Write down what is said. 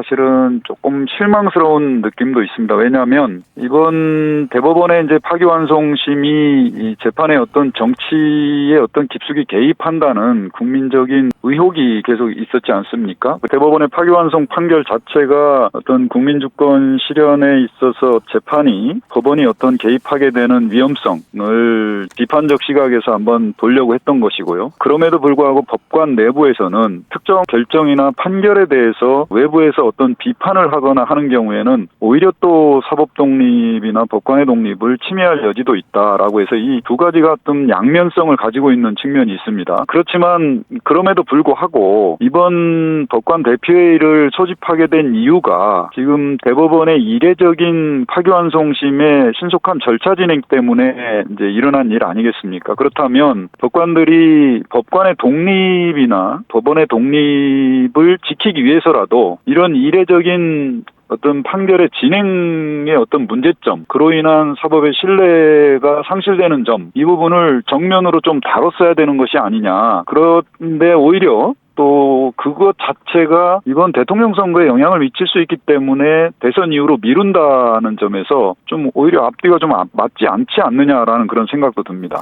사실은 조금 실망스러운 느낌도 있습니다. 왜냐하면 이번 대법원의 이제 파기환송심이 이 재판의 어떤 정치의 어떤 깊숙이 개입한다는 국민적인 의혹이 계속 있었지 않습니까? 그 대법원의 파기환송 판결 자체가 어떤 국민주권 실현에 있어서 재판이 법원이 어떤 개입하게 되는 위험성을 비판적 시각에서 한번 보려고 했던 것이고요. 그럼에도 불구하고 법관 내부에서는 특정 결정이나 판결에 대해서 외부에서 어떤 비판을 하거나 하는 경우에는 오히려 또 사법 독립이나 법관의 독립을 침해할 여지도 있다라고 해서 이 두 가지가 좀 양면성을 가지고 있는 측면이 있습니다. 그렇지만 그럼에도 불구하고 이번 법관 대표회의를 소집하게 된 이유가 지금 대법원의 이례적인 파기환송심의 신속한 절차 진행 때문에 이제 일어난 일 아니겠습니까? 그렇다면 법관들이 법관의 독립이나 법원의 독립을 지키기 위해서라도 이런 이례적인 어떤 판결의 진행의 어떤 문제점, 그로 인한 사법의 신뢰가 상실되는 점, 이 부분을 정면으로 좀 다뤘어야 되는 것이 아니냐. 그런데 오히려 또 그것 자체가 이번 대통령 선거에 영향을 미칠 수 있기 때문에 대선 이후로 미룬다는 점에서 좀 오히려 앞뒤가 좀 아- 맞지 않지 않느냐라는 그런 생각도 듭니다.